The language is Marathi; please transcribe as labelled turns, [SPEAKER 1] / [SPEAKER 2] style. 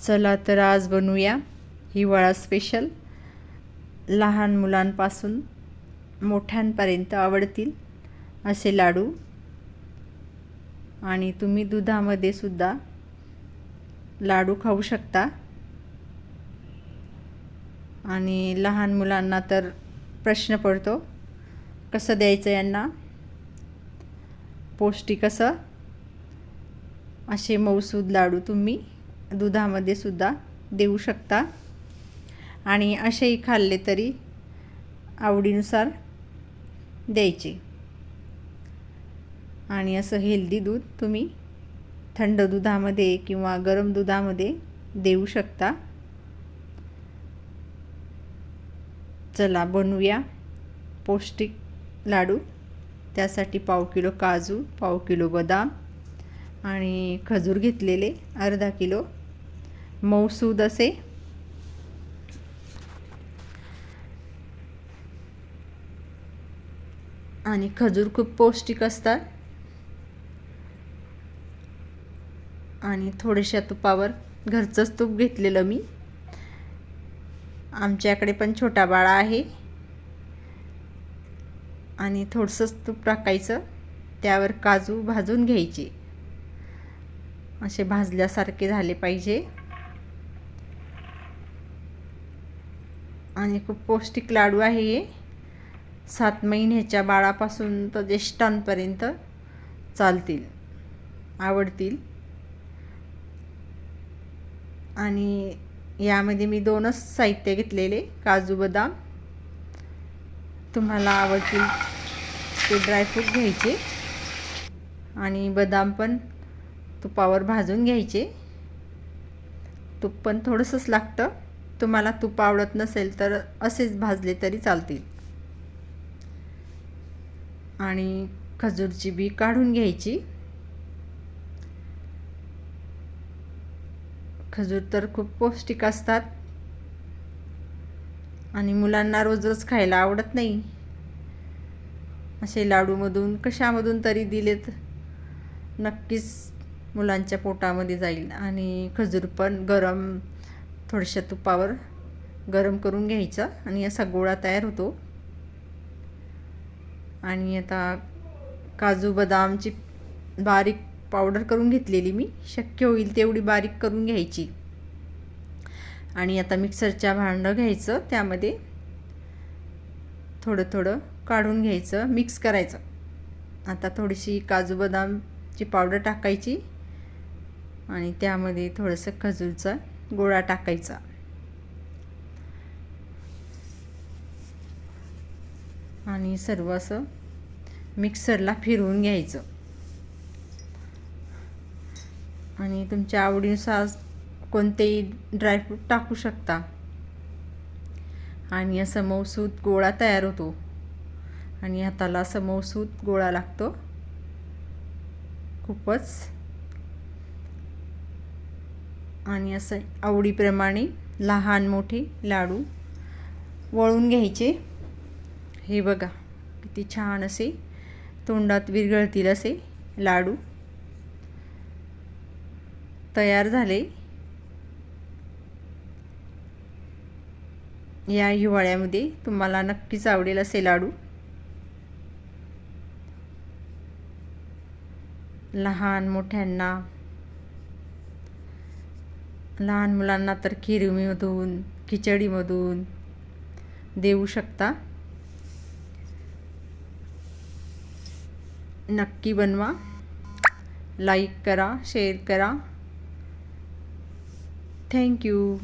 [SPEAKER 1] चला तर आज बनवूया हिवाळा स्पेशल लहान मुलांपासून मोठ्यांपर्यंत आवडतील असे लाडू. आणि तुम्ही दुधामध्ये सुद्धा लाडू खाऊ शकता. आणि लहान मुलांना तर प्रश्न पडतो कसं द्यायचं यांना? पौष्टिक असं? असे मऊसूद लाडू तुम्ही दुधामध्ये सुद्धा देऊ शकता. आणि असेही खाल्ले तरी आवडीनुसार द्यायचे. आणि असं हेल्दी दूध तुम्ही थंड दुधामध्ये किंवा गरम दुधामध्ये देऊ शकता. चला बनवूया पौष्टिक लाडू. त्यासाठी पाव किलो काजू पाव किलो बदाम आणि खजूर घेतलेले अर्धा किलो मऊसूद असे आणि खजूर खूप पौष्टिक असतात. आणि थोड्याशा तुपावर घरचंच तूप घेतलेलं मी. आमच्याकडे पण छोटा बाळा आहे. आणि थोडंसंच तूप टाकायचं. त्यावर काजू भाजून घ्यायचे. असे भाजल्यासारखे झाले पाहिजे. आणि खूप पौष्टिक लाडू आहे हे. सात महिन्याच्या बाळापासून तर ज्येष्ठांपर्यंत चालतील आवडतील. आणि यामध्ये मी दोनच साहित्य घेतलेले काजू बदाम. तुम्हाला आवडतील ते ड्रायफ्रूट घ्यायचे. आणि बदाम पण तुपावर भाजून घ्यायचे. तूप पण थोडंसंच लागतं. तुम्हाला तूप आवडत नसेल तर असेच भाजले तरी चालतील. आणि खजूरची बी काढून घ्यायची. खजूर तर खूप पौष्टिक असतात. आणि मुलांना रोज रोज खायला आवडत नाही. असे लाडूमधून कशामधून तरी दिलेत. नक्कीच मुलांच्या पोटामध्ये जाईल. आणि खजूर पण गरम थोड्याशा तुपावर गरम करून घ्यायचा आणि असा गोळा तयार होतो. आणि आता काजू बदामची बारीक पावडर करून घेतलेली मी. शक्य होईल तेवढी बारीक करून घ्यायची. आणि आता मिक्सरच्या भांडं घ्यायचं. त्यामध्ये थोडं थोडं काढून घ्यायचं मिक्स करायचं. आता थोडीशी काजू बदामची पावडर टाकायची. आणि त्यामध्ये थोडंसं खजूरचा गोळा टाकायचा. आणि सर्व असं मिक्सरला फिरवून घ्यायचं. आणि तुमच्या आवडीनुसार कोणतेही ड्रायफ्रूट टाकू शकता. आणि असं मौसूद गोळा तयार होतो. आणि हाताला असं मौसूद गोळा लागतो. खूपच आणि असं आवडीप्रमाणे लहान मोठे लाडू वळून घ्यायचे. हे बघा किती छान असे तोंडात विरघळतील असे लाडू तयार झाले. या हिवाळ्यामध्ये तुम्हाला नक्कीच आवडेल असे लाडू. लहान मोठ्यांना लहान मुलांना तर खिरीमधून खिचडीमधून देऊ शकता. नक्की बनवा. लाईक करा शेअर करा. थँक्यू